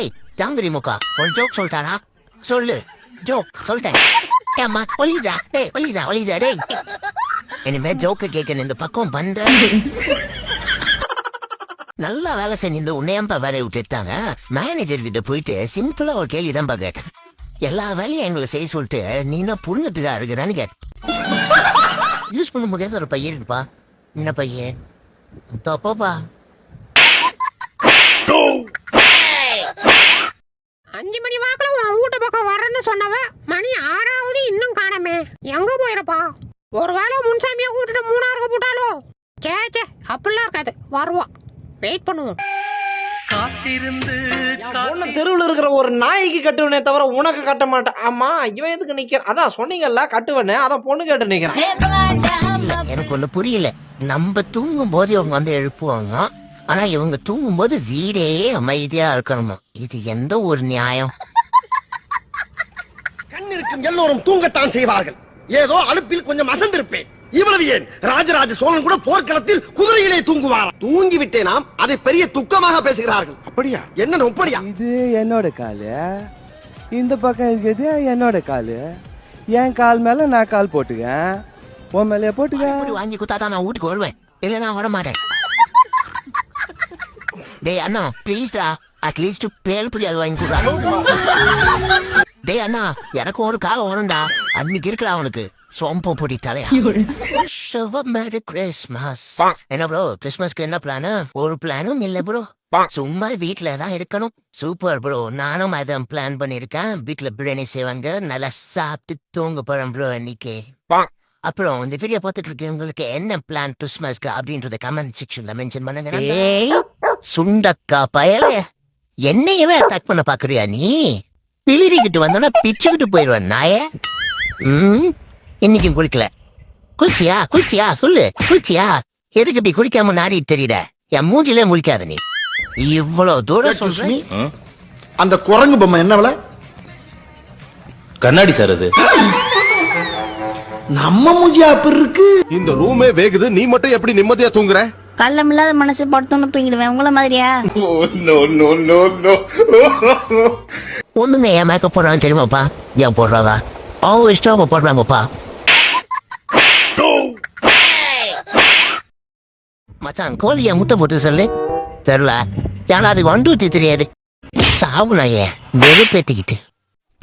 ஏய் ஜாங்கிரி முக்கா ஒரு ஜோக் சொல்லிட்டானா? சொல்லு ஜோக் சொல்லிட்டேன். ஏம்மா ஒலிதா டேய் ஒலிதா ஒலிதா டேய். இனிமே ஜோக்கு கேட்கணும் இந்த பக்கம் வந்த. நல்லா வேலை செஞ்சு உன்னையம்பா வேலையை விட்டுட்டாங்க மேனேஜர் கிட்ட போயிட்டு சிம்பிளா ஒரு கேள்வி தான் கேட்டேன். எல்லா வேலையும் எங்களை செய்ய சொல்லிட்டு நீ என்ன புரிஞ்சதுக்கா இருக்கிறான்னு கேட்டேன். யூஸ் பண்ண முடியாத ஒரு பையன் இருப்பா. என்ன பையன்? தப்பாப்பா. அஞ்சு மணி வாக்குல உன் வீட்டு பக்கம் வரேன்னு சொன்னவ மணி ஆறாவது இன்னும் காணமே. எங்க போயிருப்பா? ஒருவேளை முன்சாமியா கூட்டிட்டு மூணாருக்கு போட்டாலோ? சே சே அப்படிலாம் இருக்காது. வருவான் வெயிட் பண்ணுவோம். பொண்ணு தெருவில் இருக்கிற ஒரு நாய்க்கு கட்டுவனே தவிர உனக்கு கட்ட மாட்டேன். ஆமா இவன் எதுக்கு நிக்கிற? அதான் சொன்னீங்கல்ல கட்டுவனே. அதான் பொண்ணு கேட்டு நிக்கிறான் எனக்கு ஒண்ணு புரியல. நம்ம தூங்கும் போது இவங்க வந்து எழுப்புவாங்க. ஆனா இவங்க தூங்கும் போது வீடே அமைதியா இருக்கணுமா? இது எந்த ஒரு நியாயம்? கண் இருக்கும் எல்லோரும் தூங்கத்தான் செய்வார்கள். ஏதோ அலுப்பில் கொஞ்சம் அசந்திருப்பேன். இவ்வளவு ஏன்? ராஜராஜ சோழன் கூட போர்க்களத்தில் குதிரையிலே தூங்குவாராம். தூங்கி விட்டேனாம் அதை பெரிய துக்கமாக பேசுகிறார்கள். அப்படியா? என்ன அப்படியா இது என்னோட காலு. இந்த பக்கம் இருக்கிறது என்னோட காலு. என் கால் மேல நான் கால் போட்டுக்கேன். உன் மேலே போட்டுக்க? இப்படி வாங்கி குத்தாதான் நான் வீட்டுக்கு வருவேன். இல்ல நான் வர மாட்டேன் டேய் அண்ணா ப்ளீஸ்டா அட்லீஸ்ட் பேல் புரியாது வாங்கி கொடுறா டேய் அண்ணா எனக்கு ஒரு காலம் வரும்டா அன்னைக்கு இருக்கிற அவனுக்கு சோம்பம் பொடி தலையா மேரி கிறிஸ்மஸ் என்ன ப்ரோ கிறிஸ்மஸ்க்கு என்ன பிளானு ஒரு பிளானும் இல்ல ப்ரோ சும்மா வீட்ல தான் இருக்கணும் சூப்பர் ப்ரோ நானும் அதான் பிளான் பண்ணிருக்கேன் வீட்ல பிரியாணி செய்வாங்க நல்லா சாப்பிட்டு தூங்க போறேன் ப்ரோ இன்னைக்கு அப்புறம் இந்த வீடியோ பார்த்துட்டு இருக்கவங்களுக்கு என்ன பிளான் கிறிஸ்மஸ்க்கு அப்படின்றத கமெண்ட் செக்ஷன்ல மென்ஷன் பண்ணுங்க சுண்டக்கா பயலே என்னையவே அட்டாக் பண்ண பாக்குறியா நீ? பிளிரிக்கிட்டு வந்தோன்னா பிச்சுக்கிட்டு போயிடுவேன் நாயே. ம் இன்னைக்கும் குளிக்கல. குளிச்சியா? குளிச்சியா? சொல்லு. குளிச்சியா? எதுக்கு இப்படி குளிக்காம நாரிட்டு தெரியுற? என் மூஞ்சிலே முழிக்காத நீ. இவ்வளவு தூரம் சொல்றேன். அந்த குரங்கு பொம்மை என்ன விலை? கண்ணாடி சார் அது. நம்ம மூஞ்சியா அப்படி இருக்கு? இந்த ரூமே வேகுது. நீ மட்டும் எப்படி நிம்மதியா தூங்குற? கள்ளம் இல்லாத மனசு படுத்தோன்னு தூங்கிடுவேன். உங்கள மாதிரியா? ஒண்ணுங்க என் மேக்கப் போடுறாங்க தெரியுமாப்பா? ஏன் போடுறாங்க? ஓ இஷ்டம் போடுறாங்கப்பா. மச்சான் கோழிய முட்டை போட்டு சொல்லு. தெரியல. ஏன்னா அது டூ தெரியாது சாவுனாயே வெறுப்பேத்திக்கிட்டு.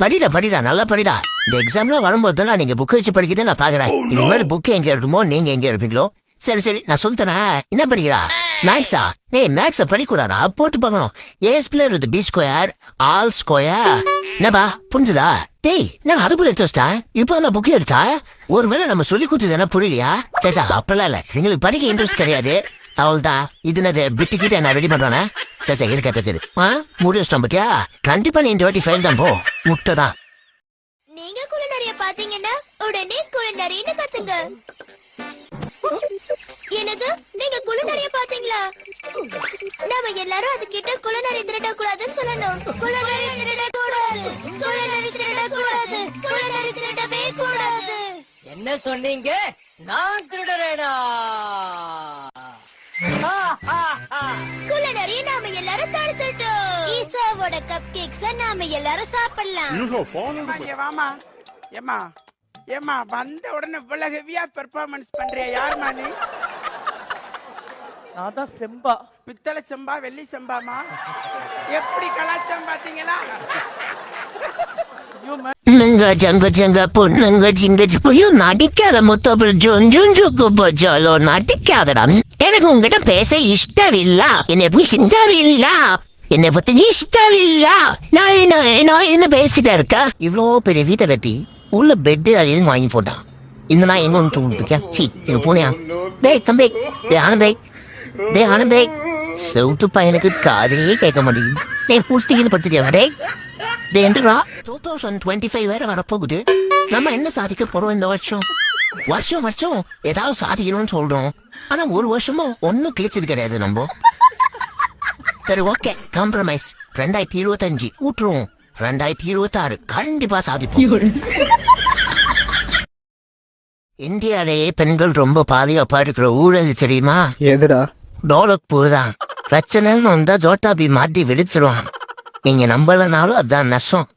படிடா படிடா நல்லா படிடா. இந்த எக்ஸாம்லாம் வரும்போது தான் நீங்க புக் வச்சு படிக்கிறத நான் பாக்குறேன். இது மாதிரி புக் எங்க இருக்குமோ நீங்க எங்க இருப்பீங்களோ சரி சரி நான் சொல்லித்தரேன். என்ன படிக்கிறா? மேக்ஸா ஏய் மேக்ஸ படிக்கூடாதா? போட்டு பார்க்கணும். A ஸ்பிளர் with B square all square என்னப்பா புரிஞ்சுதா? டேய் நான் அது போல எடுத்து வச்சிட்டா? இப்போ நான் புக் எடுத்தா? ஒருவேளை நம்ம சொல்லி கொடுத்தது என்ன புரியலையா? சேச்சா அப்பெல்லாம் இல்ல. எங்களுக்கு படிக்க இன்ட்ரெஸ்ட் கிடையாது. அவள்தான் இது என்னது பிட்டு கிட்ட நான் ரெடி பண்றானே சரி சரி இருக்க இருக்குது ஆ முடி வச்சிட்டோம் பத்தியா? கண்டிப்பா நீ இந்த வாட்டி ஃபெயில் தான் போ. முட்டை தான் நீங்க குளிநறிய பாத்தீங்கன்னா உடனே குளிநறின்னு கத்துங்க. என்னது? நீங்க குளிநறிய பாத்தீங்களா நாம எல்லாரும் அது கிட்ட குளிநறி திருட கூடாதுன்னு சொல்லணும். குளிநறி திருட கூடாது குளிநறி திருட கூடாது குளிநறி திருடவே கூடாது. என்ன சொன்னீங்க? நான் திருடுறேனா? குளிநறிய நாம எல்லாரும் தடுத்துட்டோம். ஈசாவோட கப் கேக்ஸ நாம எல்லாரும் சாப்பிடலாம். வாமா. ஏமா ஏமா வந்த உடனே இவ்வளவு ஹெவியா பெர்ஃபார்மன்ஸ் பண்றிய? யாருமா நீ? நான் தான் செம்பா. பித்தளை செம்பா வெள்ளி செம்பாமா எப்படி கலாச்சாரம் பாத்தீங்களா நங்க ஜங்க ஜங்க பொண்ணுங்க ஜிங்க ஐயோ நடிக்காத முத்தப்பல் ஜொஞ்சுக்கு போச்சாலோ நடிக்காதடா. எனக்கு உங்ககிட்ட பேச இஷ்டமில்ல என்னை பத்தி இஷ்டமில்ல என்னை பத்தி இஷ்டமில்ல நான் நான் என்ன பேசிட்டே இருக்கா? இவ்வளோ பெரிய வீட்டை கட்டி உள்ள பெட்டு அது வாங்கி போட்டான் இந்த நான் எங்க ஒன்று தூங்கிட்டு சி எங்க பூனையா? டேய் கம்பே டே ஆனந்தே டே ஆனந்தே செவுட்டு பையனுக்கு காதையே கேட்க மாட்டேங்குது. டேய் பூஸ்திக்கு படுத்துட்டியா டே டே எந்திரா டூ தௌசண்ட் டுவெண்ட்டி ஃபைவ் வேற வரப்போகுது. நம்ம என்ன சாதிக்க போறோம் இந்த வருஷம்? வருஷம் வருஷம் ஏதாவது சாதிக்கணும்னு சொல்றோம். ஆனா ஒரு வருஷமும் ஒன்னும் கிழிச்சது கிடையாது நம்ம. சரி ஓகே காம்ப்ரமைஸ் ரெண்டாயிரத்தி இருபத்தஞ்சு ஊற்றுவோம். ரெண்டாயிரத்தி இருபத்தி ஆறு கண்டிப்பா சாதிப்போம். இந்தியாலேயே பெண்கள் ரொம்ப பாதுகாப்பா இருக்கிற ஊழல் தெரியுமா? எதுடா? டோலக்பூர் தான் பிரச்சனைன்னு வந்தா ஜோட்டாபி மாட்டி வெடிச்சிருவான். நீங்க நம்பலனாலும் அதான் நெசம்.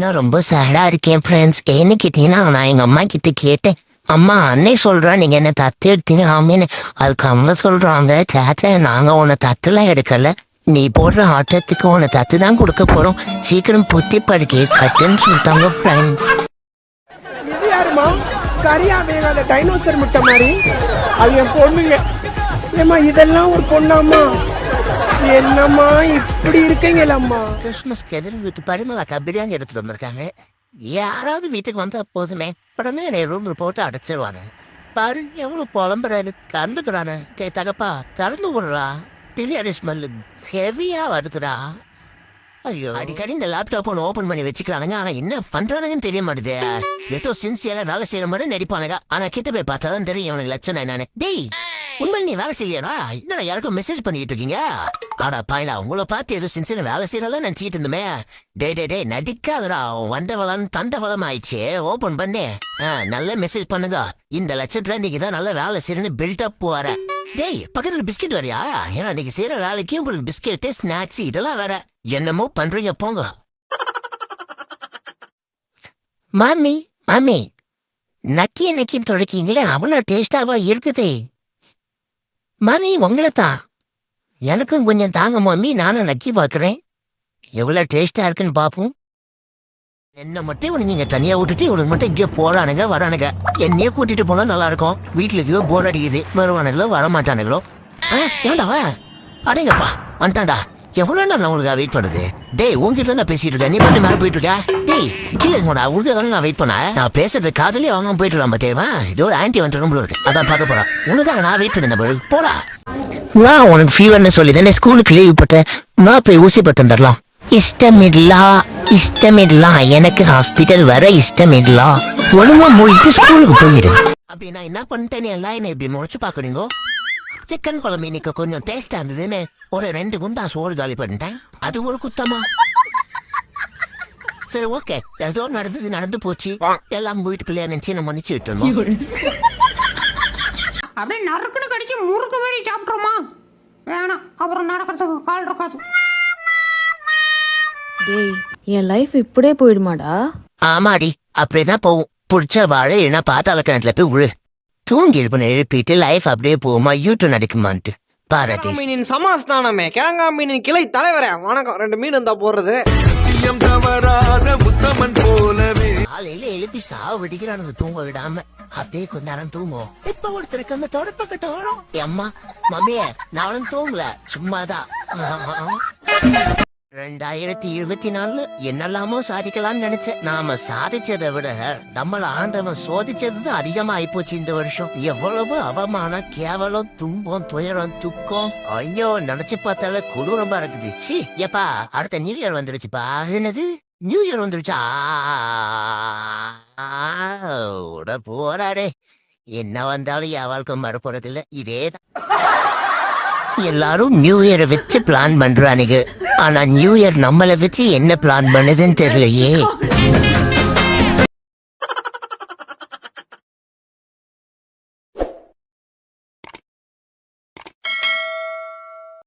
நான் ரொம்ப சேடா இருக்கேன் ஃப்ரெண்ட்ஸ் ஏன்னு கேட்டீங்கன்னா நான் எங்க அம்மா கிட்ட கேட்டேன். அம்மா அன்னை சொல்றா நீங்க என்ன தத்து எடுத்தீங்க? ஆமேன்னு. அதுக்கு அவங்க சொல்றாங்க சேச்சா நாங்க உன்னை தத்துலாம் எடுக்கல. நீ போடுற ஆட்டத்துக்கு உன்னை தத்து தான் கொடுக்க போறோம். சீக்கிரம் புத்தி படுக்கி கட்டுன்னு சொல்லிட்டாங்க ஃப்ரெண்ட்ஸ் இது யாருமா சரியா வேகாத டைனோசர் முட்டை மாதிரி. அது என் பொண்ணுங்க. ஏமா இதெல்லாம் ஒரு பொண்ணாம்மா? என்னம்மா இப்படி இருக்கீங்களம்மா? கிறிஸ்மஸ்க்கு எதிர் வீட்டு பரிமளாக்கா பிரியாணி எடுத்துட்டு வந்திருக்காங்க. யாராவது வீட்டுக்கு வந்தா போதுமே. உடனே என்னை ரூம்ல போட்டு அடைச்சிருவாங்க. பாரு எவ்வளவு புலம்புறாரு. கண்டுக்கிறானு. கே தகப்பா திறந்து விடுறா. பிரியாணி ஸ்மெல் ஹெவியா வருதுடா. ஐயோ. அடிக்கடி இந்த லேப்டாப் ஒன்று ஓப்பன் பண்ணி வச்சுக்கிறானுங்க ஆனா என்ன பண்றானுங்கன்னு தெரிய மாட்டுது. ஏதோ சின்சியராக வேலை செய்கிற மாதிரி நடிப்பானுங்க. ஆனா கிட்ட போய் பார்த்தா தான் தெரியும் இவனுக்கு லட்சணம் என்னன்னு. டேய் உண்மையில் நீ வேலை செய்யறா என்ன யாருக்கும் மெசேஜ் பண்ணிட்டு இருக்கீங்க? ஆடா பாயிலா உங்களை பார்த்து எதுவும் சின்சியர் வேலை செய்யறதா நினைச்சிட்டு இருந்தமே. டே டே டே நடிக்காதடா. வண்டவளம் தண்டவளம் ஆயிடுச்சு. ஓப்பன் பண்ணு. ஆ, நல்ல மெசேஜ் பண்ணுங்க. இந்த லட்சத்துல நீங்க தான் நல்ல வேலை செய்யறேன்னு பில்டப் போகிறேன் டேய் பக்கத்துல பிஸ்கெட் வரையா? ஏன்னா இன்னைக்கு செய்யற வேலைக்கு உங்களுக்கு பிஸ்கெட்டு ஸ்நாக்ஸ் இதெல்லாம் வேற. என்னமோ பண்றீங்க போங்க. மாமி மாமி நக்கி நக்கி தொடக்கீங்களே அவ்வளோ டேஸ்டாவா இருக்குதே. மாமி உங்களை தான் எனக்கும் கொஞ்சம் தாங்க மாமி. நானும் நக்கி பார்க்குறேன் எவ்வளோ டேஸ்டா இருக்குன்னு பார்ப்போம் என்ன மட்டும் இவனுங்க இங்க தனியா விட்டுட்டு இவனுக்கு மட்டும் இங்கே போறானுங்க வரானுங்க. என்னையே கூட்டிட்டு போனா நல்லா இருக்கும் வீட்டுல இருக்கோ போர் அடிக்குது. வருவானுங்களோ வர மாட்டானுங்களோ ஆ ஏண்டாவா அடேங்கப்பா வந்துட்டான்டா. எவ்வளவு நான் உங்களுக்கு வெயிட் பண்ணுது டேய் உங்ககிட்ட தான் நான் பேசிட்டு இருக்கேன். நீ பண்ணி மேல போயிட்டு இருக்க. டேய் கீழே போடா. உங்களுக்கு தானே நான் வெயிட் பண்ண? நான் பேசுறது காதலே அவங்க போயிட்டு இருக்கான் தேவா இது ஒரு ஆன்டி வந்து ரொம்ப இருக்கு. அதான் பார்க்க போறேன். உனக்காக நான் வெயிட் பண்ணிருந்தேன் பாரு. போடா. வா உனக்கு ஃபீவர்னு சொல்லி தானே ஸ்கூலுக்கு லீவ் போட்டேன் வா போய் ஊசி போட்டு வந்துடலாம் இஷ்டமில்லா இஷ்டமில்லா. எனக்கு ஹாஸ்பிட்டல் வர இஷ்டமில்லா. ஒழுங்கா மூடிட்டு ஸ்கூலுக்கு போயிடு அப்படி நான் என்ன பண்ணிட்டேன்னு எல்லாம் என்ன இப்படி முடிச்சு பாக்குறீங்க சிக்கன் குழம்பு இன்னைக்கு கொஞ்சம் டேஸ்டா இருந்ததுன்னு ஒரு ரெண்டு குண்டா சோறு காலி பண்ணிட்டேன். அது ஒரு குத்தமா? சரி ஓகே ஏதோ நடந்தது நடந்து போச்சு. எல்லாம் வீட்டுக்குள்ளே நினைச்சு நம்ம மன்னிச்சு விட்டுருந்தோம் அப்படியே நறுக்குன்னு கடிச்சு முறுக்கு மாதிரி சாப்பிட்றோமா வேணாம். அப்புறம் நடக்கிறதுக்கு கால் இருக்காது. டேய் என் லைஃப் இப்படியே போயிடுமாடா? ஆமாடி அப்படிதான் போகும் புடிச்ச வாழை இல்லைன்னா பாத்தாள கிணத்துல போய் விழு தூங்கி இருப்பேன் எழுப்பிட்டு லைஃப் அப்படியே போகுமா? யூடியூப் நடிக்குமான்ட்டு பாரதீஸ் மீனின் சமாஸ்தானமே. கிழங்கா மீனின் கிளை தலைவரே. வணக்கம். ரெண்டு மீன் இருந்தா போடுறது காலையில எழுப்பி சாவு விடிக்கிறானுங்க தூங்க விடாம. அப்படியே கொஞ்ச நேரம் தூங்கும் இப்ப ஒருத்தருக்கு அந்த தொடப்பக்கிட்ட வரும். அம்மா மம்மியே நானும் தூங்கல. சும்மாதான். ரெண்டாயிரத்தி இருபத்தி நாலு என்னெல்லாமோ சாதிக்கலாம்னு நினைச்சேன். நாம சாதிச்சதை விட நம்மள ஆண்டவன் சோதிச்சது தான் அதிகமா ஆயிப்போச்சு இந்த வருஷம். எவ்வளவு அவமானம் கேவலம் துன்பம் துயரம் துக்கம். ஐயோ நினைச்சு பார்த்தால குளூரமா இருக்குது. சி எப்பா அடுத்த நியூ இயர் வந்துருச்சுப்பா. என்னது? நியூ இயர் வந்துருச்சா? உட போறாரே. என்ன வந்தாலும் என் வாழ்க்கை மறுப்புறது இதே இதே எல்லாரும் நியூ இயரை வச்சு பிளான் பண்றானுங்க. ஆனா நியூ இயர் நம்மளை வச்சு என்ன பிளான் பண்ணுதுன்னு தெரியலையே.